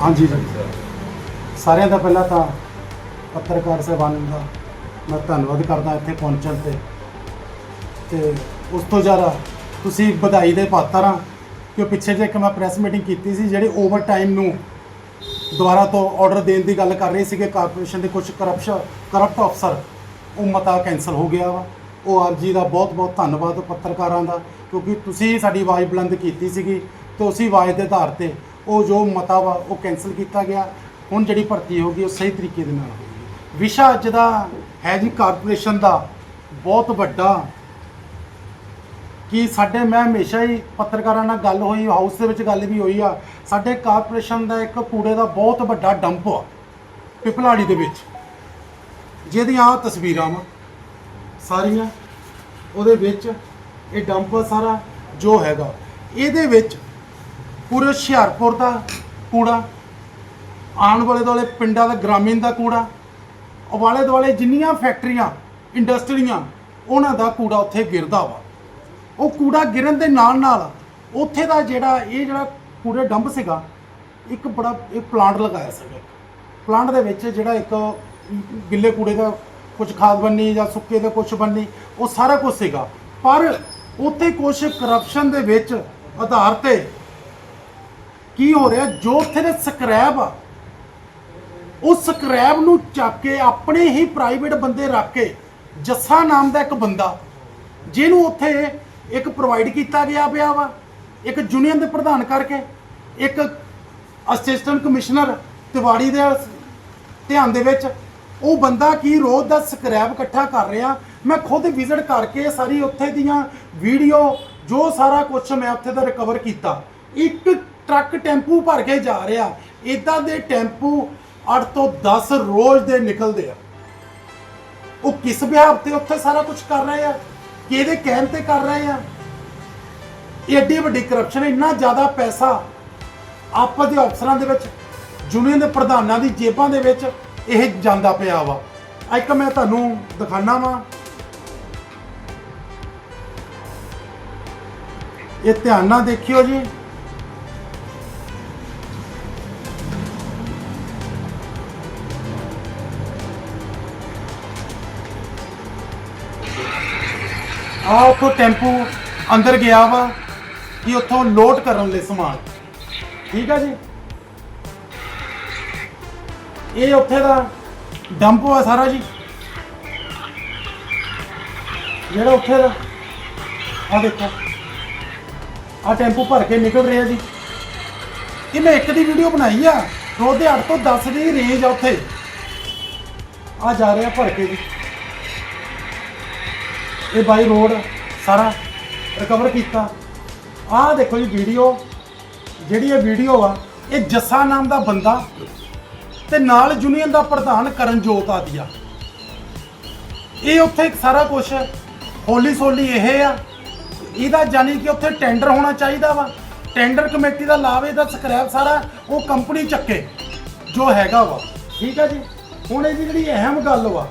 ਹਾਂਜੀ ਜੀ ਸਾਰਿਆਂ ਦਾ ਪਹਿਲਾਂ ਤਾਂ ਪੱਤਰਕਾਰ ਸਾਹਿਬਾਨ ਦਾ ਮੈਂ ਧੰਨਵਾਦ ਕਰਦਾ ਇੱਥੇ ਪਹੁੰਚਣ ਤੇ। ਤੇ ਉਸ ਤੋਂ ਜ਼ਿਆਦਾ ਤੁਸੀਂ ਵਧਾਈ ਦੇ ਪਾਤਰ ਆ ਕਿ ਪਿੱਛੇ ਜੇ ਇੱਕ ਮੈਂ ਪ੍ਰੈਸ ਮੀਟਿੰਗ ਕੀਤੀ ਸੀ ਜਿਹੜੀ ਓਵਰ ਟਾਈਮ ਨੂੰ ਦੁਬਾਰਾ ਤੋਂ ਆਰਡਰ ਦੇਣ ਦੀ ਗੱਲ ਕਰ ਰਹੇ ਸੀਗੇ ਕਾਰਪੋਰੇਸ਼ਨ ਦੇ ਕੁਝ ਕਰਪਸ਼ਨ ਕਰਪਟ ਅਫਸਰ ਉਹ ਮਤਾ ਕੈਨਸਲ ਹੋ ਗਿਆ ਵਾ। ਉਹ ਆਪ ਜੀ ਦਾ ਬਹੁਤ ਬਹੁਤ ਧੰਨਵਾਦ ਪੱਤਰਕਾਰਾਂ ਦਾ, ਕਿਉਂਕਿ ਤੁਸੀਂ ਸਾਡੀ ਆਵਾਜ਼ ਬੁਲੰਦ ਕੀਤੀ ਸੀਗੀ ਤੇ ਉਸੇ ਆਵਾਜ਼ ਦੇ ਆਧਾਰ ਤੇ ਉਹ ਜੋ ਮਤਾ ਵਾ, ਉਹ ਕੈਨਸਲ ਕੀਤਾ ਗਿਆ। ਹੁਣ ਜਿਹੜੀ ਭਰਤੀ ਹੋਗੀ ਉਹ ਸਹੀ ਤਰੀਕੇ ਦੇ ਨਾਲ ਹੋਗੀ ਵਿਸ਼ਾ ਅੱਜ ਦਾ ਹੈ ਜੀ ਕਾਰਪੋਰੇਸ਼ਨ ਦਾ ਬਹੁਤ ਵੱਡਾ। ਕਿ ਸਾਡੇ, ਮੈਂ ਹਮੇਸ਼ਾ ਹੀ ਪੱਤਰਕਾਰਾਂ ਨਾਲ ਗੱਲ ਹੋਈ ਹਾਊਸ ਦੇ ਵਿੱਚ ਗੱਲ ਵੀ ਹੋਈ ਆ। ਸਾਡੇ ਕਾਰਪੋਰੇਸ਼ਨ ਦਾ ਇੱਕ ਕੂੜੇ ਦਾ ਬਹੁਤ ਵੱਡਾ ਡੰਪ ਆ, ਪਿਪਲਾੜੀ ਦੇ ਵਿੱਚ। ਜਿਹਦੀਆਂ ਆਹ ਤਸਵੀਰਾਂ ਵਾ, ਸਾਰੀਆਂ। ਉਹਦੇ ਵਿੱਚ ਇਹ ਡੰਪ ਸਾਰਾ, ਜੋ ਹੈਗਾ। ਇਹਦੇ ਵਿੱਚ ਪੂਰੇ ਹੁਸ਼ਿਆਰਪੁਰ ਦਾ ਕੂੜਾ, ਆਉਣ ਵਾਲੇ ਦੁਆਲੇ ਪਿੰਡਾਂ ਦਾ, ਗ੍ਰਾਮੀਣ ਦਾ ਕੂੜਾ ਵਾਲੇ ਦੁਆਲੇ ਜਿੰਨੀਆਂ ਫੈਕਟਰੀਆਂ, ਇੰਡਸਟਰੀਆਂ, ਉਹਨਾਂ ਦਾ ਕੂੜਾ ਉੱਥੇ ਗਿਰਦਾ ਵਾ। ਉਹ ਕੂੜਾ ਗਿਰਨ ਦੇ ਨਾਲ ਨਾਲ ਉੱਥੇ ਦਾ ਜਿਹੜਾ, ਇਹ ਜਿਹੜਾ ਕੂੜੇ ਡੰਪ ਸੀਗਾ, ਇੱਕ ਬੜਾ, ਇਹ ਪਲਾਂਟ ਲਗਾਇਆ ਸੀਗਾ ਪਲਾਂਟ ਦੇ ਵਿੱਚ ਜਿਹੜਾ ਇੱਕ ਗਿੱਲੇ ਕੂੜੇ ਦਾ ਕੁਝ ਖਾਦ ਬੰਨੀ ਜਾਂ ਸੁੱਕੇ ਦਾ ਕੁਝ ਬੰਨੀ ਉਹ ਸਾਰਾ ਕੁਝ ਸੀਗਾ। ਪਰ ਉੱਥੇ ਕੁਝ ਕਰਪਸ਼ਨ ਦੇ ਵਿੱਚ ਆਧਾਰ ਤੇ ਕੀ ਹੋ ਰਿਹਾ? ਜੋ ਉੱਥੇ ਦੇ ਸਕ੍ਰੈਬ ਆ, ਉਹ ਸਕ੍ਰੈਪ ਨੂੰ ਚੱਕ ਕੇ ਆਪਣੇ ਹੀ ਪ੍ਰਾਈਵੇਟ ਬੰਦੇ ਰੱਖ ਕੇ ਜੱਸਾ ਨਾਮ ਦਾ ਇੱਕ ਬੰਦਾ, ਜਿਹਨੂੰ ਉੱਥੇ ਇੱਕ ਪ੍ਰੋਵਾਈਡ ਕੀਤਾ ਗਿਆ ਪਿਆ ਵਾ, ਇੱਕ ਯੂਨੀਅਨ ਦੇ ਪ੍ਰਧਾਨ ਕਰਕੇ, ਇੱਕ ਅਸਿਸਟੈਂਟ ਕਮਿਸ਼ਨਰ ਤਿਵਾੜੀ ਦੇ ਧਿਆਨ ਦੇ ਵਿੱਚ, ਉਹ ਬੰਦਾ ਕੀ ਰੋਜ਼ ਦਾ ਸਕ੍ਰੈਬ ਇਕੱਠਾ ਕਰ ਰਿਹਾ? ਮੈਂ ਖੁਦ ਵਿਜ਼ਿਟ ਕਰਕੇ ਸਾਰੀ ਉੱਥੇ ਦੀਆਂ ਵੀਡੀਓ ਜੋ ਸਾਰਾ ਕੁਝ ਮੈਂ ਉੱਥੇ ਦਾ ਰਿਕਵਰ ਕੀਤਾ। ਇੱਕ ਟਰੱਕ ਟੈਂਪੂ ਭਰ ਕੇ ਜਾ ਰਿਹਾ। ਇਦਾਂ ਦੇ ਟੈਂਪੂ 8 ਤੋਂ 10 ਰੋਜ਼ ਦੇ ਨਿਕਲਦੇ ਆ। ਉਹ ਕਿਸ ਵਿਹਾਰ ਤੇ ਉੱਥੇ ਸਾਰਾ ਕੁਝ ਕਰ ਰਹੇ ਆ? ਕਿਹਦੇ ਕਹਿਣ ਤੇ ਕਰ ਰਹੇ ਆ? ਇਹ ਐਡੀ ਵੱਡੀ ਕਰਪਸ਼ਨ ਇੰਨਾ ਜ਼ਿਆਦਾ ਪੈਸਾ ਆਪਸ ਦੇ ਅਫਸਰਾਂ ਦੇ ਵਿੱਚ ਯੂਨੀਅਨ ਦੇ ਪ੍ਰਧਾਨਾਂ ਦੀ ਜੇਬਾਂ ਦੇ ਵਿੱਚ ਇਹ ਜਾਂਦਾ ਪਿਆ ਵਾ। ਇੱਕ ਮੈਂ ਤੁਹਾਨੂੰ ਦਿਖਾਣਾ ਵਾ। ਇਹ ਧਿਆਨ ਨਾਲ ਦੇਖਿਓ ਜੀ। ਆ ਉੱਥੋਂ ਟੈਂਪੂ ਅੰਦਰ ਗਿਆ ਵਾ ਕਿ ਉੱਥੋਂ ਲੋਡ ਕਰਨ ਲਈ ਸਮਾਨ। ਠੀਕ ਆ ਜੀ? ਇਹ ਉੱਥੇ ਦਾ ਡੰਪ ਆ ਸਾਰਾ ਜੀ। ਜਿਹੜਾ ਉੱਥੇ ਦਾ ਆ ਦੇਖੋ। ਆ ਟੈਂਪੂ ਭਰ ਕੇ ਨਿਕਲ ਰਿਹਾ ਜੀ। ਇਹ ਮੈਂ ਇੱਕ ਦੀ ਵੀਡੀਓ ਬਣਾਈ ਆ। ਰੋਜ਼ ਦੇ 8 ਤੋਂ 10 ਦੀ ਰੇਂਜ ਆ ਉੱਥੇ। ਆ ਜਾ ਰਿਹਾ ਭਰ ਕੇ ਜੀ। ਇਹ ਬਾਈ ਰੋਡ ਸਾਰਾ ਰਿਕਵਰ ਕੀਤਾ। ਆਹ ਦੇਖੋ ਜੀ ਵੀਡੀਓ ਜਿਹੜੀ ਇਹ ਵੀਡੀਓ ਆ, ਇਹ ਜੱਸਾ ਨਾਮ ਦਾ ਬੰਦਾ ਤੇ ਨਾਲ ਯੂਨੀਅਨ ਦਾ ਪ੍ਰਧਾਨ ਕਰਨਜੋਤ ਆਦੀਆ। ਇਹ ਉੱਥੇ ਸਾਰਾ ਕੁਝ ਹੋਲੀ ਸੋਲੀ ਇਹ ਆ। ਇਹਦਾ ਜਾਨੀ ਕਿ ਉੱਥੇ ਟੈਂਡਰ ਹੋਣਾ ਚਾਹੀਦਾ ਵਾ। ਟੈਂਡਰ ਕਮੇਟੀ ਦਾ ਲਾਵੇ ਦਾ ਸਕ੍ਰੈਪ ਸਾਰਾ, ਉਹ ਕੰਪਨੀ ਚੱਕੇ, ਜੋ ਹੈਗਾ ਵਾ। ਠੀਕ ਹੈ ਜੀ? ਹੁਣ ਇਹਦੀ ਜਿਹੜੀ ਅਹਿਮ ਗੱਲ ਵਾ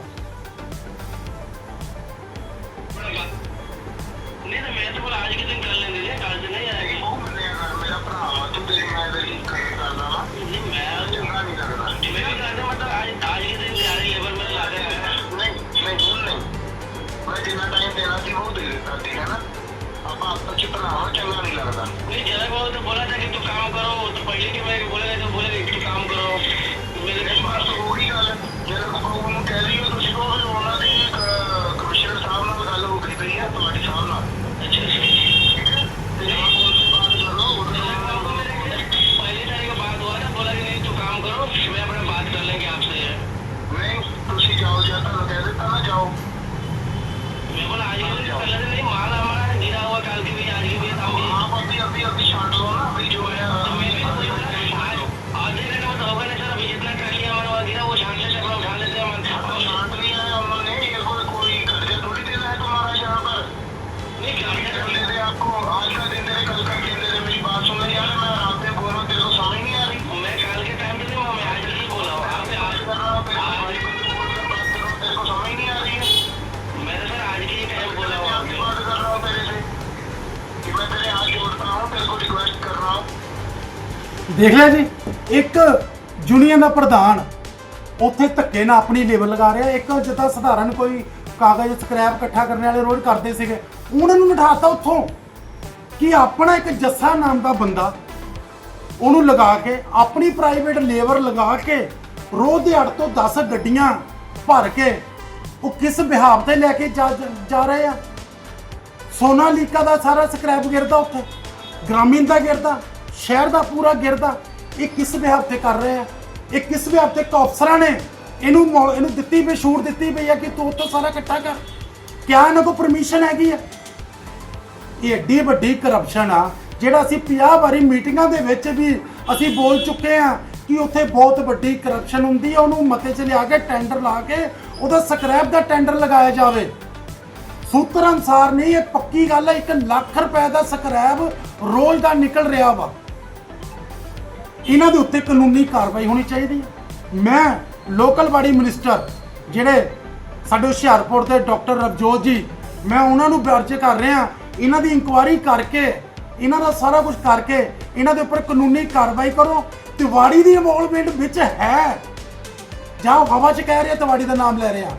ਦੇਖ ਲਿਆ ਜੀ, ਇੱਕ ਯੂਨੀਅਨ ਦਾ ਪ੍ਰਧਾਨ ਉੱਥੇ ਧੱਕੇ ਨਾਲ ਆਪਣੀ ਲੇਬਰ ਲਗਾ ਰਿਹਾ, ਇੱਕ ਜਿੱਦਾਂ ਸਧਾਰਨ ਕੋਈ ਕਾਗਜ਼ ਸਕ੍ਰੈਪ ਇਕੱਠਾ ਕਰਨ ਵਾਲੇ ਰੋਜ਼ ਕਰਦੇ ਸੀਗੇ, ਉਹਨਾਂ ਨੂੰ ਬਿਠਾਤਾ ਉੱਥੋਂ ਕਿ ਆਪਣਾ ਇੱਕ ਜੱਸਾ ਨਾਮ ਦਾ ਬੰਦਾ ਉਹਨੂੰ ਲਗਾ ਕੇ, ਆਪਣੀ ਪ੍ਰਾਈਵੇਟ ਲੇਬਰ ਲਗਾ ਕੇ ਰੋਜ਼ ਦੇ 8 ਤੋਂ 10 ਗੱਡੀਆਂ ਭਰ ਕੇ ਉਹ ਕਿਸ ਵਿਹਾਰ ਤੇ ਲੈ ਕੇ ਜਾ ਜਾ ਰਹੇ ਆ? ਸੋਨਾਲੀਕਾ ਦਾ ਸਾਰਾ ਸਕ੍ਰੈਪ ਗਿਰਦਾ ਉੱਥੇ, ਗ੍ਰਾਮੀਣ ਦਾ ਗਿਰਦਾ। ਸ਼ਹਿਰ ਦਾ ਪੂਰਾ ਗਿਰਦਾ, ਇਹ ਕਿਸ ਬਿਹਾਵ ਤੇ ਕਰ ਰਹੇ ਆ? ਇਹ ਕਿਸ ਬਿਹਾਵ ਤੇ ਕ- ਅਫਸਰਾਂ ਨੇ ਇਹਨੂੰ ਮੌ- ਇਹਨੂੰ ਦਿੱਤੀ ਪਈ, ਛੂਟ ਦਿੱਤੀ ਪਈ ਆ ਕਿ ਤੂੰ ਉੱਥੋਂ ਸਾਰਾ ਇਕੱਠਾ ਕਰ? ਕਿਆ ਇਹਨਾਂ ਕੋਲ ਪਰਮਿਸ਼ਨ ਹੈਗੀ ਆ? ਇਹ ਏਡੀ ਵੱਡੀ ਕਰਪਸ਼ਨ ਆ, ਜਿਹੜਾ ਅਸੀਂ 50 ਵਾਰੀ ਮੀਟਿੰਗਾਂ ਦੇ ਵਿੱਚ ਵੀ ਅਸੀਂ ਬੋਲ ਚੁੱਕੇ ਆ ਕਿ ਉੱਥੇ ਬਹੁਤ ਵੱਡੀ ਕਰਪਸ਼ਨ ਹੁੰਦੀ ਆ, ਉਹਨੂੰ ਮਤੇ 'ਚ ਲਿਆ ਕੇ ਟੈਂਡਰ ਲਾ ਕੇ ਉਹਦਾ ਸਕ੍ਰੈਪ ਦਾ ਟੈਂਡਰ ਲਗਾਇਆ ਜਾਵੇ। ਸੂਤਰ ਅਨਸਾਰ ਨਹੀਂ, ਇਹ ਪੱਕੀ ਗੱਲ ਹੈ 1 ਲੱਖ ਰੁਪਏ ਦਾ ਸਕ੍ਰੈਪ ਰੋਜ਼ ਦਾ ਨਿਕਲ ਰਿਹਾ ਵਾ। ਇਹਨਾਂ ਦੇ ਉੱਤੇ ਕਾਨੂੰਨੀ ਕਾਰਵਾਈ ਹੋਣੀ ਚਾਹੀਦੀ ਹੈ। ਮੈਂ ਲੋਕਲ ਬਾਡੀ ਮਿਨਿਸਟਰ ਜਿਹੜੇ ਸਾਡੇ ਹੁਸ਼ਿਆਰਪੁਰ ਦੇ ਡਾਕਟਰ ਰਵਜੋਤ ਜੀ, ਮੈਂ ਉਹਨਾਂ ਨੂੰ ਅਰਜ਼ ਕਰ ਰਿਹਾ ਇਹਨਾਂ ਦੀ ਇਨਕੁਆਇਰੀ ਕਰਕੇ, ਇਹਨਾਂ ਦਾ ਸਾਰਾ ਕੁਝ ਕਰਕੇ ਇਹਨਾਂ ਦੇ ਉੱਪਰ ਕਾਨੂੰਨੀ ਕਾਰਵਾਈ ਕਰੋ। ਤਿਵਾੜੀ ਦੀ ਇਨਵੋਲਵਮੈਂਟ ਵਿੱਚ ਹੈ। ਜਾਂ ਹਵਾ 'ਚ ਕਹਿ ਰਿਹਾ, ਤਿਵਾੜੀ ਦਾ ਨਾਮ ਲੈ ਰਿਹਾ।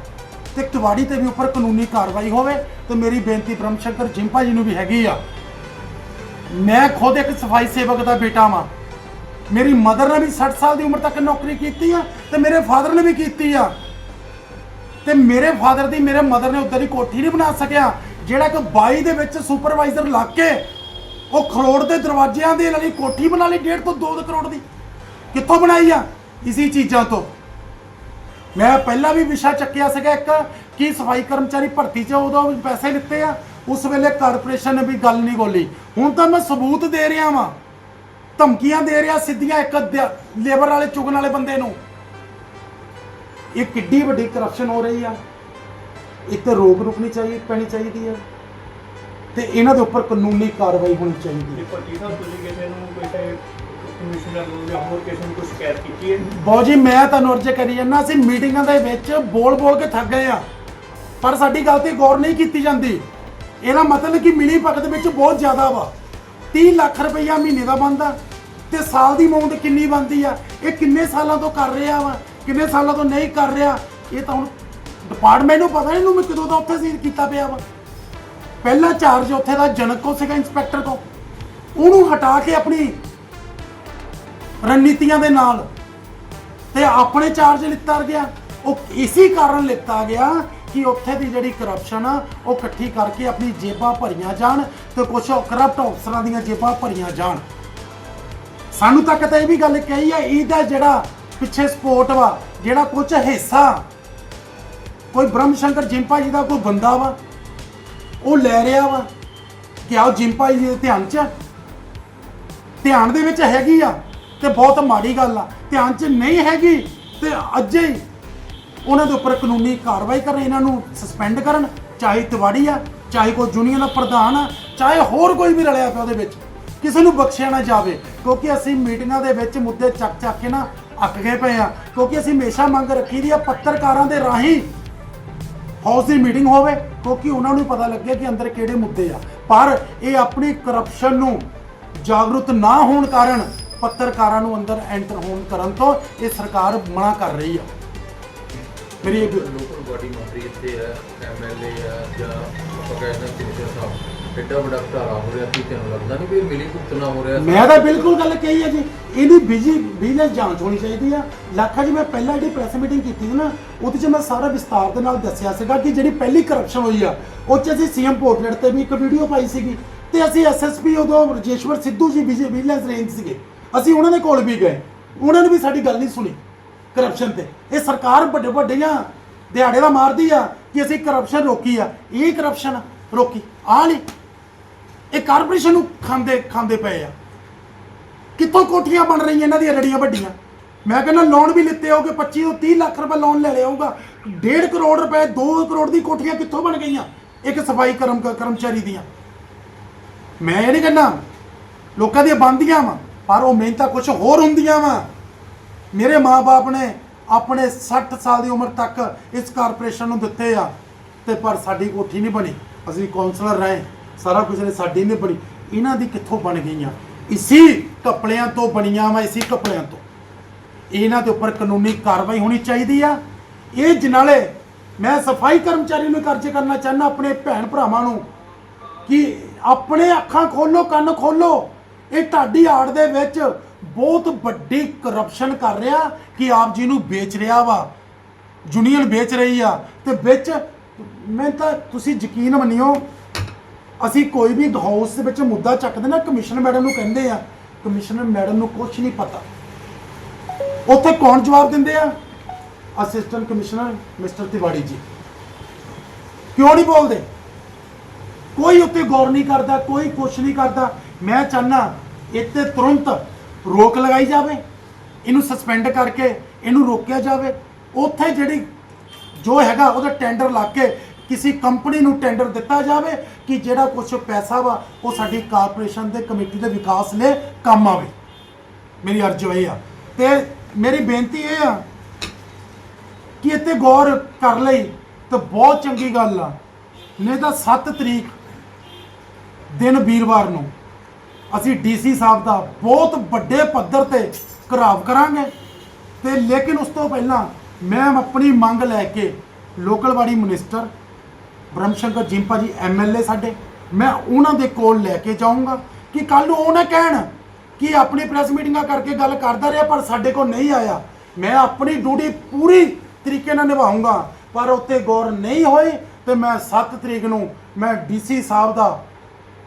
ਤੇ ਤਿਵਾੜੀ ਤੇ ਵੀ ਉੱਪਰ ਕਾਨੂੰਨੀ ਕਾਰਵਾਈ ਹੋਵੇ, ਤੇ ਮੇਰੀ ਬੇਨਤੀ ਬ੍ਰਹਮ ਸ਼ੰਕਰ ਜਿੰਪਾ ਜੀ ਨੂੰ ਵੀ ਹੈਗੀ ਆ। ਮੈਂ ਖੁਦ ਇੱਕ ਸਫ਼ਾਈ ਸੇਵਕ ਦਾ ਬੇਟਾ ਵਾਂ। ਮੇਰੀ ਮਦਰ ਨੇ ਵੀ 60 ਸਾਲ ਦੀ ਉਮਰ ਤੱਕ ਨੌਕਰੀ ਕੀਤੀ ਆ ਤੇ ਮੇਰੇ ਫਾਦਰ ਨੇ ਵੀ ਕੀਤੀ ਆ। ਤੇ ਮੇਰੇ ਫਾਦਰ ਦੀ ਮੇਰੇ ਮਦਰ ਨੇ ਉੱਧਰ ਦੀ ਕੋਠੀ ਨਹੀਂ ਬਣਾ ਸਕਿਆ, ਜਿਹੜਾ ਕਿ 22 ਦੇ ਵਿੱਚ ਸੁਪਰਵਾਈਜ਼ਰ ਲੱਗ ਕੇ ਉਹ ਖਰੋੜ ਦੇ ਦਰਵਾਜ਼ਿਆਂ ਦੇ ਨਾਲ ਕੋਠੀ ਬਣਾ ਲਈ 1.5 ਤੋਂ 2 ਕਰੋੜ ਦੀ। ਕਿੱਥੋਂ ਬਣਾਈ ਆ? ਇਸੀ ਚੀਜ਼ਾਂ ਤੋਂ। ਮੈਂ ਪਹਿਲਾਂ ਵੀ ਵਿਸ਼ਾ ਚੱਕਿਆ ਸੀਗਾ ਇੱਕ, ਕਿ ਸਫ਼ਾਈ ਕਰਮਚਾਰੀ ਭਰਤੀ 'ਚ ਉਦੋਂ ਪੈਸੇ ਲਿੱਤੇ ਆ, ਉਸ ਵੇਲੇ ਕਾਰਪੋਰੇਸ਼ਨ ਨੇ ਵੀ ਗੱਲ ਨਹੀਂ ਬੋਲੀ। ਹੁਣ ਤਾਂ ਮੈਂ ਸਬੂਤ ਦੇ ਰਿਹਾ ਵਾਂ। ਧਮਕੀਆਂ ਦੇ ਰਿਹਾ ਸਿੱਧੀਆਂ ਇੱਕ ਲੇਬਰ ਵਾਲੇ ਚੁਗਣ ਵਾਲੇ ਬੰਦੇ ਨੂੰ। ਇਹ ਕਿੱਡੀ ਵੱਡੀ ਕਰਪਸ਼ਨ ਹੋ ਰਹੀ ਆ। ਇੱਕ ਤਾਂ ਰੋਕ ਰੁਕਣੀ ਚਾਹੀਦੀ ਪੈਣੀ ਚਾਹੀਦੀ ਆ। ਤੇ ਇਹਨਾਂ ਦੇ ਉੱਪਰ ਕਾਨੂੰਨੀ ਕਾਰਵਾਈ ਹੋਣੀ ਚਾਹੀਦੀ ਹੈ ਭੱਟੀ ਸਾਹਿਬ ਤੁਸੀਂ ਕਿਸੇ ਨੂੰ ਕੋਈ ਤੇ ਕਮਿਸ਼ਨਰ ਨੂੰ ਜਾਂ ਹੋਰ ਕਿਸੇ ਨੂੰ ਕੋਈ ਸ਼ਿਕਾਇਤ ਕੀਤੀ ਹੈ? ਬਹੁਤ ਜੀ ਮੈਂ ਤੁਹਾਨੂੰ ਅਰਜ਼ ਕਰੀ ਜਾਂਦਾ ਅਸੀਂ ਮੀਟਿੰਗਾਂ ਦੇ ਵਿੱਚ ਬੋਲ ਬੋਲ ਕੇ ਥੱਕ ਗਏ ਆ। ਪਰ ਸਾਡੀ ਗੱਲ ਤੇ ਗੌਰ ਨਹੀਂ ਕੀਤੀ ਜਾਂਦੀ। ਇਹਦਾ ਮਤਲਬ ਕਿ ਮਿਲੀ ਭਗਤ ਵਿੱਚ ਬਹੁਤ ਜ਼ਿਆਦਾ ਵਾ। 30 ਲੱਖ ਰੁਪਈਆ ਮਹੀਨੇ ਦਾ ਬਣਦਾ ਤੇ ਸਾਲ ਦੀ ਅਮਾਉਂਟ ਕਿੰਨੀ ਬਣਦੀ ਆ? ਇਹ ਕਿੰਨੇ ਸਾਲਾਂ ਤੋਂ ਕਰ ਰਿਹਾ ਵਾ? ਕਿੰਨੇ ਸਾਲਾਂ ਤੋਂ ਨਹੀਂ ਕਰ ਰਿਹਾ? ਇਹ ਤਾਂ ਹੁਣ ਡਿਪਾਰਟਮੈਂਟ ਨੂੰ ਪਤਾ ਇਹਨੂੰ ਮੈਂ ਕਦੋਂ ਦਾ ਉੱਥੇ ਸੀ ਕੀਤਾ ਪਿਆ ਵਾ। ਪਹਿਲਾ ਚਾਰਜ ਉੱਥੇ ਦਾ ਜਨਕ ਕੋ ਸੀਗਾ ਇੰਸਪੈਕਟਰ ਕੋ। ਉਹਨੂੰ ਹਟਾ ਕੇ ਆਪਣੀ ਰਣਨੀਤੀਆਂ ਦੇ ਨਾਲ ਤੇ ਆਪਣੇ ਚਾਰਜ ਲਿੱਤਾ ਗਿਆ। ਉਹ ਇਸੇ ਕਾਰਨ ਲਿੱਤਾ ਗਿਆ ਕਿ ਉੱਥੇ ਦੀ ਜਿਹੜੀ ਕਰਪਸ਼ਨ ਆ, ਉਹ ਇਕੱਠੀ ਕਰਕੇ ਆਪਣੀ ਜੇਬਾਂ ਭਰੀਆਂ ਜਾਣ ਤੇ ਕੁਝ ਕਰਪਟ ਅਫਸਰਾਂ ਦੀਆਂ ਜੇਬਾਂ ਭਰੀਆਂ ਜਾਣ। ਸਾਨੂੰ ਤੱਕ ਤਾਂ ਇਹ ਵੀ ਗੱਲ ਕਹੀ ਆ ਇਹਦਾ ਜਿਹੜਾ ਪਿੱਛੇ ਸਪੋਰਟ ਵਾ, ਜਿਹੜਾ ਕੁਝ ਹਿੱਸਾ, ਕੋਈ ਬ੍ਰਹਮ ਸ਼ੰਕਰ ਜਿੰਪਾ ਜੀ ਦਾ ਕੋਈ ਬੰਦਾ ਵਾ, ਉਹ ਲੈ ਰਿਹਾ ਵਾ ਕਿ ਆਓ ਜਿੰਪਾ ਜੀ ਦੇ ਧਿਆਨ 'ਚ ਧਿਆਨ ਦੇ ਵਿੱਚ ਹੈਗੀ ਆ ਤੇ ਬਹੁਤ ਮਾੜੀ ਗੱਲ ਆ। ਧਿਆਨ 'ਚ ਨਹੀਂ ਹੈਗੀ ਤੇ ਅੱਜੇ ਹੀ ਉਹਨਾਂ ਦੇ ਉੱਪਰ ਕਾਨੂੰਨੀ ਕਾਰਵਾਈ ਕਰਨ, ਇਹਨਾਂ ਨੂੰ ਸਸਪੈਂਡ ਕਰਨ, ਚਾਹੇ ਤਿਵਾੜੀ ਆ, ਚਾਹੇ ਕੋਈ ਯੂਨੀਅਨ ਦਾ ਪ੍ਰਧਾਨ ਆ, ਚਾਹੇ ਹੋਰ ਕੋਈ ਵੀ ਰਲਿਆ ਪਿਆ ਉਹਦੇ ਵਿੱਚ। ਕਿਸੇ ਨੂੰ ਬਖਸ਼ਿਆ ਨਾ ਜਾਵੇ, ਕਿਉਂਕਿ ਅਸੀਂ ਮੀਟਿੰਗਾਂ ਦੇ ਵਿੱਚ ਮੁੱਦੇ ਚੱਕ ਚੱਕ ਕੇ ਨਾ ਅੱਕ ਗਏ ਪਏ ਆ। ਕਿਉਂਕਿ ਅਸੀਂ ਹਮੇਸ਼ਾ ਮੰਗ ਰੱਖੀ ਦੀ ਆ ਪੱਤਰਕਾਰਾਂ ਦੇ ਰਾਹੀਂ ਹਾਊਸ ਦੀ ਮੀਟਿੰਗ ਹੋਵੇ, ਕਿਉਂਕਿ ਉਹਨਾਂ ਨੂੰ ਪਤਾ ਲੱਗੇ ਕਿ ਅੰਦਰ ਕਿਹੜੇ ਮੁੱਦੇ ਆ। ਪਰ ਇਹ ਆਪਣੀ ਕਰਪਸ਼ਨ ਨੂੰ ਜਾਗਰੂਕ ਨਾ ਹੋਣ ਕਾਰਨ ਪੱਤਰਕਾਰਾਂ ਨੂੰ ਅੰਦਰ ਐਂਟਰ ਹੋਣ ਕਰਨ ਤੋਂ ਇਹ ਸਰਕਾਰ ਮਨਾ ਕਰ ਰਹੀ ਆ। ਮੇਰੀ ਇਹ ਲੋਕਲ ਬਾਡੀ ਮੰਤਰੀ ਇੱਥੇ ਹੈ ਐਮਐਲਏ ਹੈ ਜਾਂ ਆਪਾਂ ਕਹਿੰਦੇ ਕਮਿਸ਼ਨਰ ਸਾਹਿਬ ਐਡਾ ਵੱਡਾ ਘਟਾਲਾ ਹੋ ਰਿਹਾ ਕੀ ਤੁਹਾਨੂੰ ਲੱਗਦਾ ਨਹੀਂ ਵੀ ਮਿਲੀ ਭੁਗਤਣਾ ਹੋ ਰਿਹਾ? ਮੈਂ ਤਾਂ ਬਿਲਕੁਲ ਗੱਲ ਕਹੀ ਹੈ ਜੀ ਇਹਦੀ ਬਿਜ਼ੀ ਵਿਜੀਲੈਂਸ ਜਾਂਚ ਹੋਣੀ ਚਾਹੀਦੀ ਆ। ਲੱਖਾ ਜੀ ਮੈਂ ਪਹਿਲਾਂ ਜਿਹੜੀ ਪ੍ਰੈਸ ਮੀਟਿੰਗ ਕੀਤੀ ਸੀ ਨਾ ਉਹਦੇ 'ਚ ਮੈਂ ਸਾਰਾ ਵਿਸਤਾਰ ਦੇ ਨਾਲ ਦੱਸਿਆ ਸੀਗਾ ਕਿ ਜਿਹੜੀ ਪਹਿਲੀ ਕਰਪਸ਼ਨ ਹੋਈ ਆ ਉਹ 'ਚ ਅਸੀਂ ਸੀਐਮ ਪੋਰਟਰੇਟ ਤੇ ਵੀ ਇੱਕ ਵੀਡੀਓ ਪਾਈ ਸੀਗੀ ਤੇ ਅਸੀਂ ਐਸਐਸਪੀ ਉਦੋਂ ਰਜੇਸ਼ਵਰ ਸਿੱਧੂ ਜੀ ਵਿਜੀਲੈਂਸ ਰੇਂਜ ਸੀਗੇ। ਅਸੀਂ ਉਹਨਾਂ ਦੇ ਕੋਲ ਵੀ ਗਏ ਉਹਨਾਂ ਨੇ ਵੀ ਸਾਡੀ ਗੱਲ ਨਹੀਂ ਸੁਣੀ। ਕਰਪਸ਼ਨ ਤੇ। ਇਹ ਸਰਕਾਰ ਵੱਡੇ ਵੱਡੀਆਂ ਦਿਹਾੜੇ ਦਾ ਮਾਰਦੀ ਆ ਕਿ ਅਸੀਂ ਕਰਪਸ਼ਨ ਰੋਕੀ ਆ। ਇਹ ਕਰਪਸ਼ਨ ਰੋਕੀ। ਆ ਨਹੀਂ, ਇਹ ਕਾਰਪੋਰੇਸ਼ਨ ਨੂੰ ਖਾਂਦੇ ਖਾਂਦੇ ਪਏ ਆ। ਕਿੱਥੋਂ ਕੋਠੀਆਂ ਬਣ ਰਹੀਆਂ ਇਹਨਾਂ ਦੀਆਂ ਰੜੀਆਂ ਵੱਡੀਆਂ? ਮੈਂ ਕਹਿੰਦਾ ਲੋਨ ਵੀ ਲਿੱਤੇ ਹੋਗੇ 25 ਤੋਂ 30 ਲੱਖ ਰੁਪਏ ਲੋਨ ਲੈ ਲਿਆ ਹੋਊਗਾ। 1.5 ਕਰੋੜ ਰੁਪਏ 2 ਕਰੋੜ ਦੀ ਕੋਠੀਆਂ ਕਿੱਥੋਂ ਬਣ ਗਈਆਂ? ਇੱਕ ਸਫ਼ਾਈ ਕਰਮ, ਕਰਮਚਾਰੀ ਦੀਆਂ। ਮੈਂ ਇਹ ਨਹੀਂ ਕਹਿੰਦਾ, ਲੋਕਾਂ ਦੀਆਂ ਬਣਦੀਆਂ ਵਾ, ਪਰ ਉਹ ਮਿਹਨਤਾਂ ਕੁਝ ਹੋਰ ਹੁੰਦੀਆਂ ਵਾ। ਮੇਰੇ ਮਾਪੇ ਨੇ ਆਪਣੇ 60 ਸਾਲ ਦੀ ਉਮਰ ਤੱਕ ਇਸ ਕਾਰਪੋਰੇਸ਼ਨ ਨੂੰ ਦਿੱਤੇ ਆ ਤੇ ਪਰ ਸਾਡੀ ਕੋਠੀ ਨਹੀਂ ਬਣੀ। ਅਸੀਂ ਕਾਉਂਸਲਰ ਰਹੇ, ਸਾਰਾ ਕੁਝ ਨੇ ਸਾਡੀ ਨਹੀਂ ਬਣੀ। ਇਹਨਾਂ ਦੀ ਕਿੱਥੋਂ ਬਣ ਗਈਆਂ? ਇਸੀ ਕਪੜਿਆਂ ਤੋਂ ਬਣੀਆਂ ਵਾ, ਇਸੀ ਕਪੜਿਆਂ ਤੋਂ। ਇਹਨਾਂ ਦੇ ਉੱਪਰ ਕਾਨੂੰਨੀ ਕਾਰਵਾਈ ਹੋਣੀ ਚਾਹੀਦੀ ਆ। ਇਹ ਜਨਾਲੇ, ਮੈਂ ਸਫ਼ਾਈ ਕਰਮਚਾਰੀ ਨੂੰ ਕਰਜ ਕਰਨਾ ਚਾਹੁੰਦਾ, ਆਪਣੇ ਭੈਣ ਭਰਾਵਾਂ ਨੂੰ, ਕਿ ਆਪਣੇ ਅੱਖਾਂ ਖੋਲੋ, ਕੰਨ ਖੋਲੋ। ਇਹ ਢਾਡੀ ਆੜ ਦੇ ਵਿੱਚ ਬਹੁਤ ਵੱਡੀ ਕਰਪਸ਼ਨ ਕਰ ਰਿਹਾ ਕਿ ਆਪ ਜੀ ਨੂੰ ਵੇਚ ਰਿਹਾ ਵਾ। ਯੂਨੀਅਨ ਵੇਚ ਰਹੀ ਆ ਤੇ ਵਿੱਚ ਮੈਂ ਤਾਂ ਤੁਸੀਂ ਯਕੀਨ ਮੰਨਿਓ, ਅਸੀਂ ਕੋਈ ਵੀ ਹਾਊਸ ਦੇ ਵਿੱਚ ਮੁੱਦਾ ਚੱਕਦੇ ਨਾ, ਕਮਿਸ਼ਨਰ ਮੈਡਮ ਨੂੰ ਕਹਿੰਦੇ ਆ, ਕਮਿਸ਼ਨਰ ਮੈਡਮ ਨੂੰ ਕੁਝ ਨਹੀਂ ਪਤਾ। ਉੱਥੇ ਕੌਣ ਜਵਾਬ ਦਿੰਦੇ ਆ? ਅਸਿਸਟੈਂਟ ਕਮਿਸ਼ਨਰ ਮਿਸਟਰ ਤਿਵਾੜੀ ਜੀ। ਕਿਉਂ ਨਹੀਂ ਬੋਲਦੇ? ਕੋਈ ਉੱਤੇ ਗੌਰ ਨਹੀਂ ਕਰਦਾ, ਕੋਈ ਕੁਛ ਨਹੀਂ ਕਰਦਾ। ਮੈਂ ਚਾਹਨਾ ਇੱਥੇ ਤੁਰੰਤ ਰੋਕ ਲਗਾਈ ਜਾਵੇ, ਇਹਨੂੰ ਸਸਪੈਂਡ ਕਰਕੇ ਇਹਨੂੰ ਰੋਕਿਆ ਜਾਵੇ। ਉੱਥੇ ਜਿਹੜੀ ਜੋ ਹੈਗਾ ਉਹਦਾ ਟੈਂਡਰ ਲਾ ਕੇ ਕਿਸੇ ਕੰਪਨੀ ਨੂੰ ਟੈਂਡਰ ਦਿੱਤਾ ਜਾਵੇ ਕਿ ਜਿਹੜਾ ਕੁਝ ਪੈਸਾ ਵਾ, ਉਹ ਸਾਡੀ ਕਾਰਪੋਰੇਸ਼ਨ ਦੇ ਕਮੇਟੀ ਦੇ ਵਿਕਾਸ ਲਈ ਕੰਮ ਆਵੇ। ਮੇਰੀ ਅਰਜ਼ ਇਹ ਆ। ਤੇ ਮੇਰੀ ਬੇਨਤੀ ਇਹ ਆ ਕਿ ਇੱਥੇ ਗੌਰ ਕਰ ਲਈ ਤਾਂ ਬਹੁਤ ਚੰਗੀ ਗੱਲ ਆ। ਨਹੀਂ ਤਾਂ 7 ਤਰੀਕ ਦਿਨ ਵੀਰਵਾਰ ਨੂੰ ਅਸੀਂ ਡੀਸੀ ਸਾਹਿਬ ਦਾ ਬਹੁਤ ਵੱਡੇ ਪੱਧਰ ਤੇ ਘਰਾਵ ਕਰਾਂਗੇ। ਤੇ ਲੇਕਿਨ ਉਸ ਤੋਂ ਪਹਿਲਾਂ ਮੈਂ ਆਪਣੀ ਮੰਗ ਲੈ ਕੇ ਲੋਕਲਵਾੜੀ body minister Brahm Shankar Jimpa ji MLA ਸਾਡੇ, ਮੈਂ ਉਹਨਾਂ ਦੇ ਕੋਲ ਲੈ ਕੇ ਜਾਊਂਗਾ ਕਿ ਕੱਲ ਨੂੰ ਉਹ ਨਾ ਕਹਿਣ ਕਿ ਆਪਣੀ ਪ੍ਰੈਸ ਮੀਟਿੰਗਾਂ ਕਰਕੇ ਗੱਲ ਕਰਦਾ ਰਿਹਾ, ਪਰ ਸਾਡੇ ਕੋਲ ਨਹੀਂ ਆਇਆ। ਮੈਂ ਆਪਣੀ ਡਿਊਟੀ ਪੂਰੀ ਤਰੀਕੇ ਨਾਲ ਨਿਭਾਊਂਗਾ, ਪਰ ਉੱਤੇ ਗੌਰ ਨਹੀਂ ਹੋਈ ਤੇ ਮੈਂ 7 ਤਰੀਕ ਨੂੰ ਮੈਂ ਡੀਸੀ ਸਾਹਿਬ ਦਾ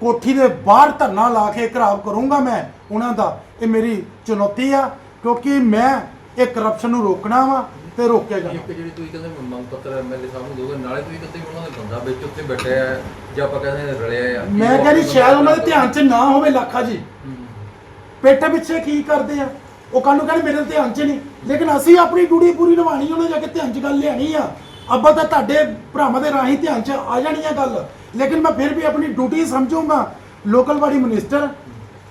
ਕੋਠੀ ਦੇ ਬਾਹਰ ਧਰਨਾ ਲਾ ਕੇ ਘਰਾਵ ਕਰੂੰਗਾ ਮੈਂ ਉਹਨਾਂ ਦਾ ਇਹ ਮੇਰੀ ਚੁਣੌਤੀ ਆ ਕਿਉਂਕਿ ਮੈਂ ਇਹ ਕਰਪਸ਼ਨ ਨੂੰ ਰੋਕਣਾ ਵਾ ਤੇ ਰੋਕਿਆ ਜਾਣਾ। ਇੱਕ ਜਿਹੜੀ ਤੁਸੀਂ ਕਹਿੰਦੇ ਮੰਗ ਪੱਤਰ ਐਮਐਲਏ ਸਾਹਿਬ ਨੂੰ ਦੋਗੇ ਨਾਲੇ ਤੁਸੀਂ ਕਹਿੰਦੇ ਉਹਨਾਂ ਦਾ ਬੰਦਾ ਵਿੱਚ ਉੱਤੇ ਬੈਠਿਆ ਹੈ ਜਾਂ ਆਪਾਂ ਕਹਿੰਦੇ ਰਲਿਆ ਆ। ਮੈਂ ਕਹਿੰਦੀ ਸ਼ਾਇਦ ਉਹਨਾਂ ਦੇ ਧਿਆਨ 'ਚ ਨਾ ਹੋਵੇ ਲੱਖਾ ਜੀ। ਪੇਟੇ ਪਿੱਛੇ ਕੀ ਕਰਦੇ ਆ? ਉਹ ਕੱਲ ਨੂੰ ਕਹਿੰਦੇ ਮੇਰੇ ਧਿਆਨ 'ਚ ਨਹੀਂ। ਲੇਕਿਨ ਅਸੀਂ ਆਪਣੀ ਡਿਊਟੀ ਪੂਰੀ ਨਿਭਾਣੀ ਉਹਨੇ ਜਾ ਕੇ ਧਿਆਨ 'ਚ ਗੱਲ ਲਿਆਣੀ ਆ। ਅੱਬਾ ਤਾਂ ਤੁਹਾਡੇ ਭਰਾਵਾਂ ਦੇ ਰਾਹੀਂ ਧਿਆਨ 'ਚ ਆ ਜਾਣੀ ਆ ਗੱਲ। ਲੇਕਿਨ ਮੈਂ ਫਿਰ ਵੀ ਆਪਣੀ duty ਸਮਝੂੰਗਾ local body minister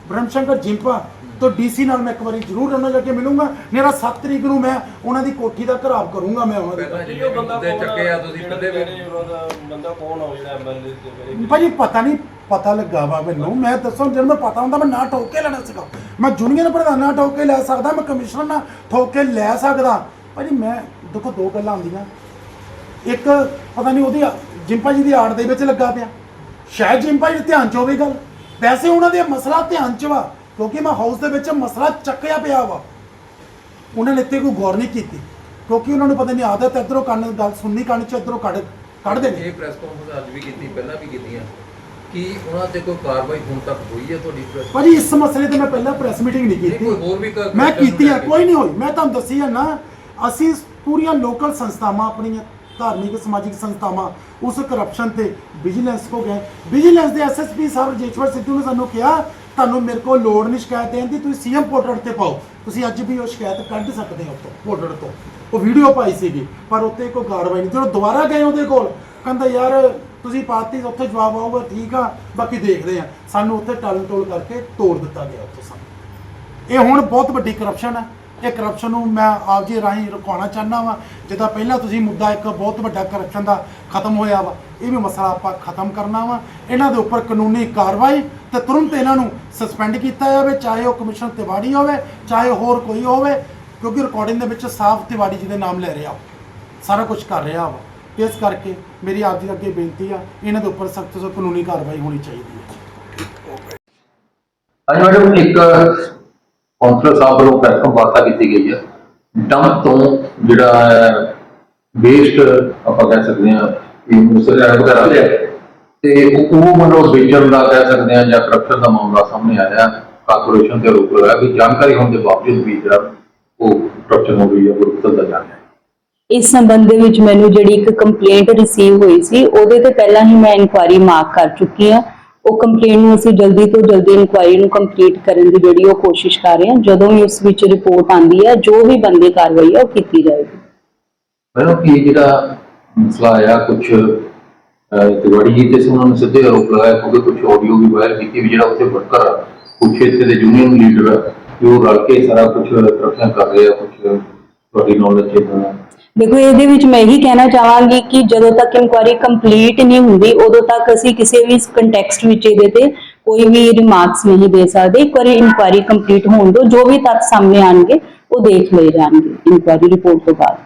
Brahm Shankar Jimpa ਤੋਂ ਡੀਸੀ ਨਾਲ ਮੈਂ ਇੱਕ ਵਾਰੀ ਜ਼ਰੂਰ ਉਹਨਾਂ ਜਾ ਕੇ ਮਿਲੂੰਗਾ ਮੇਰਾ 7 ਤਰੀਕ ਨੂੰ ਮੈਂ ਉਹਨਾਂ ਦੀ ਕੋਠੀ ਦਾ ਘਰਾਵ ਕਰੂੰਗਾ ਮੈਂ ਉਹਨਾਂ ਦੀ ਜਿੰਨੇ ਵੀ ਮੁੱਦੇ ਚੱਕੇ ਆ ਤੁਸੀਂ ਪਹਿਲੇ ਵੀ ਬੰਦਾ ਕੌਣ ਹੋ ਜਿਹੜਾ ਐਮਐਲਏ ਦੇ ਭਾਜੀ ਪਤਾ ਨਹੀਂ ਪਤਾ ਲੱਗਾ ਵਾ ਮੈਨੂੰ। ਮੈਂ ਦੱਸੋ ਜਦੋਂ ਮੈਂ ਪਤਾ ਹੁੰਦਾ ਮੈਂ ਨਾ ਠੋਕ ਕੇ ਲੈਣਾ ਸੀਗਾ। ਮੈਂ ਜੂਨੀਅਰ ਪ੍ਰਧਾਨ ਨਾਲ ਠੋਕ ਕੇ ਲੈ ਸਕਦਾ ਮੈਂ ਕਮਿਸ਼ਨਰ ਨਾਲ ਠੋਕ ਕੇ ਲੈ ਸਕਦਾ। ਭਾਜੀ ਮੈਂ ਦੇਖੋ ਦੋ ਗੱਲਾਂ ਹੁੰਦੀਆਂ ਇੱਕ ਪਤਾ ਨਹੀਂ ਉਹਦੀ ਜਿੰਪਾ ਜੀ ਦੀ ਆੜ ਦੇ ਵਿੱਚ ਲੱਗਾ ਪਿਆ। ਸ਼ਾਇਦ ਜਿੰਪਾ ਜੀ ਧਿਆਨ ਚ ਹੋਵੇ ਗੱਲ। ਵੈਸੇ ਉਹਨਾਂ ਦੇ ਮਸਲਾ ਧਿਆਨ ਚ ਵਾ ਕਿਉਂਕਿ ਮੈਂ ਹਾਊਸ ਦੇ ਵਿੱਚ ਮਸਲਾ ਚੱਕਿਆ ਪਿਆ ਵਾ। ਉਹਨਾਂ ਨੇ ਇੱਥੇ ਕੋਈ ਗੌਰ ਨਹੀਂ ਕੀਤੀ। ਕਿਉਂਕਿ ਉਹਨਾਂ ਨੂੰ ਪਤਾ ਨਹੀਂ ਆਦਤ ਇੱਧਰੋਂ ਕੰਨ ਗੱਲ ਸੁਣਨੀ ਕੰਨ ਚ ਇੱਧਰੋਂ ਕੱਢ ਕੱਢਦੇ ਨੇ। ਇਹ ਪ੍ਰੈਸ ਕਾਨਫਰੰਸ ਅੱਜ ਵੀ ਕੀਤੀ ਪਹਿਲਾਂ ਵੀ ਕੀਤੀਆਂ। ਕੀ ਉਹਨਾਂ ਤੇ ਕੋਈ ਕਾਰਵਾਈ ਹੁਣ ਤੱਕ ਹੋਈ ਹੈ ਤੁਹਾਡੀ ਪ੍ਰੈਸ ਭਾਜੀ ਇਸ ਮਸਲੇ ਤੇ ਮੈਂ ਪਹਿਲਾਂ ਪ੍ਰੈਸ ਮੀਟਿੰਗ ਨਹੀਂ ਕੀਤੀ ਕੋਈ ਹੋਰ ਵੀ ਮੈਂ ਕੀਤੀ ਕੇ। ਕੋਈ ਨਹੀਂ ਹੋਈ। ਮੈਂ ਤੁਹਾਨੂੰ ਦੱਸੀ ਆ ਨਾ ਅਸੀਂ ਪੂਰੀਆਂ ਲੋਕਲ ਸੰਸਥਾਵਾਂ ਆਪਣੀਆਂ ਧਾਰਮਿਕ ਸਮਾਜਿਕ ਸੰਸਥਾਵਾਂ ਉਸ ਕਰਪਸ਼ਨ ਤੇ ਵਿਜੀਲੈਂਸ ਕੋ ਗਏ। ਵਿਜੀਲੈਂਸ ਦੇ ਐਸਐਸਪੀ ਸਾਹਿਬ ਜੇਸ਼ਵਰ ਸਿੱਧੂ ਨੇ ਸਾਨੂੰ ਕਿਹਾ, ਤੁਹਾਨੂੰ ਮੇਰੇ ਕੋਲ ਲੋੜ ਨਹੀਂ ਸ਼ਿਕਾਇਤ ਦੇਣ ਦੀ, ਤੁਸੀਂ ਸੀਐਮ ਪੋਰਟਲ ਤੇ ਪਾਓ। ਤੁਸੀਂ ਅੱਜ ਵੀ ਉਹ ਸ਼ਿਕਾਇਤ ਕੱਢ ਸਕਦੇ ਹੋ ਉੱਤੋਂ ਪੋਰਟਲ ਤੋਂ। ਉਹ ਵੀਡੀਓ ਪਾਈ ਸੀਗੀ, ਪਰ ਉੱਤੇ ਕੋਈ ਕਾਰਵਾਈ ਨਹੀਂ। ਜਦੋਂ ਦੁਬਾਰਾ ਗਏ ਉਹਦੇ ਕੋਲ, ਕਹਿੰਦਾ, ਯਾਰ, ਤੁਸੀਂ ਪਾਤੀ, ਉੱਥੇ ਜਵਾਬ ਆਊਗਾ, ਠੀਕ ਆ, ਬਾਕੀ ਦੇਖਦੇ ਆ। ਸਾਨੂੰ ਉੱਥੇ ਟਾਲ ਟੋਲ ਕਰਕੇ ਤੋੜ ਦਿੱਤਾ ਗਿਆ ਉੱਥੋਂ ਸਾਨੂੰ। ਇਹ ਹੁਣ ਬਹੁਤ ਵੱਡੀ ਕਰਪਸ਼ਨ ਹੈ ਇਹ ਕਰਪਸ਼ਨ ਨੂੰ ਮੈਂ ਆਪ ਜੀ ਰਾਹੀਂ ਰੁਕਾਉਣਾ ਚਾਹੁੰਦਾ ਵਾਂ। ਜਿੱਦਾਂ ਪਹਿਲਾਂ ਤੁਸੀਂ ਮੁੱਦਾ ਇੱਕ ਬਹੁਤ ਵੱਡਾ ਕਰਪਸ਼ਨ ਦਾ ਖਤਮ ਹੋਇਆ ਵਾ, ਇਹ ਵੀ ਮਸਲਾ ਆਪਾਂ ਖਤਮ ਕਰਨਾ ਵਾ। ਇਹਨਾਂ ਦੇ ਉੱਪਰ ਕਾਨੂੰਨੀ ਕਾਰਵਾਈ ਤੇ ਤੁਰੰਤ ਇਹਨਾਂ ਨੂੰ ਸਸਪੈਂਡ ਕੀਤਾ ਜਾਵੇ, ਚਾਹੇ ਉਹ ਕਮਿਸ਼ਨ ਤਿਵਾੜੀ ਹੋਵੇ, ਚਾਹੇ ਹੋਰ ਕੋਈ ਹੋਵੇ, ਕਿਉਂਕਿ ਰਿਕਾਰਡਿੰਗ ਦੇ ਵਿੱਚ ਸਾਫ਼ ਤਿਵਾੜੀ ਜੀ ਦੇ ਨਾਮ ਲੈ ਰਿਹਾ ਸਾਰਾ ਕੁਝ ਕਰ ਰਿਹਾ ਵਾ। ਇਸ ਕਰਕੇ ਮੇਰੀ ਆਪ ਜੀ ਅੱਗੇ ਬੇਨਤੀ ਆ, ਇਹਨਾਂ ਦੇ ਉੱਪਰ ਸਖਤ ਤੋਂ ਕਾਨੂੰਨੀ ਕਾਰਵਾਈ ਹੋਣੀ ਚਾਹੀਦੀ ਹੈ। ਅੱਜ ਮੈਡਮ ਇੱਕ ਕੌਂਸਲਰ ਸਾਹਿਬ ਵੱਲੋਂ ਪ੍ਰੈਸ ਵਾਰਤਾ ਕੀਤੀ ਗਈ ਹੈ। ਡੰਪ ਤੋਂ ਜਿਹੜਾ ਵੇਸਟ ਆਪਾਂ ਕਹਿ ਸਕਦੇ ਹਾਂ ਕਿ ਮੁਸਲਿਆਂ ਵਗੈਰਾ ਤੇ ਉਹ ਉਹ ਵੇਚਣ ਦਾ ਕਹਿ ਸਕਦੇ ਹਾਂ ਜਾਂ ਕਰਪਸ਼ਨ ਦਾ ਮਾਮਲਾ ਸਾਹਮਣੇ ਆਇਆ ਕਾਰਪੋਰੇਸ਼ਨ ਤੇ ਆਰੋਪ ਲਗਾਇਆ ਕਿ ਜਾਣਕਾਰੀ ਹੋਣ ਦੇ ਬਾਵਜੂਦ ਵੀ ਜਿਹੜਾ ਉਹ ਕਰਪਸ਼ਨ ਹੋ ਗਈ ਹੈ, ਉਹ ਰੁਕਦਾ ਜਾ ਰਿਹਾ ਇਸ ਸੰਬੰਧ ਦੇ ਵਿੱਚ ਮੈਨੂੰ ਜਿਹੜੀ ਇੱਕ ਕੰਪਲੇਂਟ ਰਿਸੀਵ ਹੋਈ ਸੀ, ਉਹਦੇ ਤੇ ਪਹਿਲਾਂ ਹੀ ਮੈਂ ਇਨਕੁਆਇਰੀ ਮਾਰਕ ਕਰ ਚੁੱਕੀ ਹਾਂ। ਉਹ ਕੰਪਲੇਂਟ ਨੂੰ ਅਸੀਂ ਜਲਦੀ ਤੋਂ ਜਲਦੀ ਇਨਕੁਆਇਰੀ ਨੂੰ ਕੰਪਲੀਟ ਕਰਨ ਦੀ ਜਿਹੜੀ ਉਹ ਕੋਸ਼ਿਸ਼ ਕਰ ਰਹੇ ਹਾਂ, ਜਦੋਂ ਵੀ ਉਸ ਵਿੱਚ ਰਿਪੋਰਟ ਆਂਦੀ ਹੈ, ਜੋ ਵੀ ਬੰਦੀ ਕਾਰਵਾਈ ਹੈ, ਉਹ ਕੀਤੀ ਜਾਏਗੀ। ਮੈਨੂੰ ਕੀ ਜਿਹੜਾ ਮਸਲਾ ਆਇਆ ਕੁਝ ਤਿਵਾੜੀ ਜੀ ਤੇ ਸੀ ਉਹਨਾਂ ਨੇ ਸਿੱਧੇ ਆਰੋਪ ਲਗਾਇਆ ਕਿਉਂਕਿ ਕੁਝ ਆਡੀਓ ਵੀ ਵਾਇਰ ਕੀਤੀ ਵੀ ਜਿਹੜਾ ਉੱਥੇ ਵਰਕਰ ਆ ਕੁਝ ਇੱਥੇ ਦੇ ਯੂਨੀਅਨ ਲੀਡਰ ਆ ਕਿ ਉਹ ਰਲ ਕੇ ਸਾਰਾ ਕੁਝ ਤਰੱਕੀਆਂ ਕਰ ਰਹੇ ਆ ਕੁਝ ਤੁਹਾਡੀ ਨੌਲੇਜ ਚ ਹੈ ਦੇਖੋ, ਇਹਦੇ ਵਿੱਚ ਮੈਂ ਇਹੀ ਕਹਿਣਾ ਚਾਹਾਂਗੀ ਕਿ ਜਦੋਂ ਤੱਕ ਇਨਕੁਆਇਰੀ ਕੰਪਲੀਟ ਨਹੀਂ ਹੁੰਦੀ, ਉਦੋਂ ਤੱਕ ਅਸੀਂ ਕਿਸੇ ਵੀ ਕੰਟੈਕਸਟ ਵਿੱਚ ਇਹਦੇ ਤੇ ਕੋਈ ਵੀ ਰਿਮਾਰਕਸ ਨਹੀਂ ਦੇ ਸਕਦੇ। ਇੱਕ ਵਾਰੀ ਇਨਕੁਆਇਰੀ ਕੰਪਲੀਟ ਹੋਣ ਤੋਂ ਜੋ ਵੀ ਤੱਥ ਸਾਹਮਣੇ ਆਣਗੇ, ਉਹ ਦੇਖ ਲਏ ਜਾਣਗੇ ਇਨਕੁਆਇਰੀ ਰਿਪੋਰਟ ਤੋਂ ਬਾਅਦ।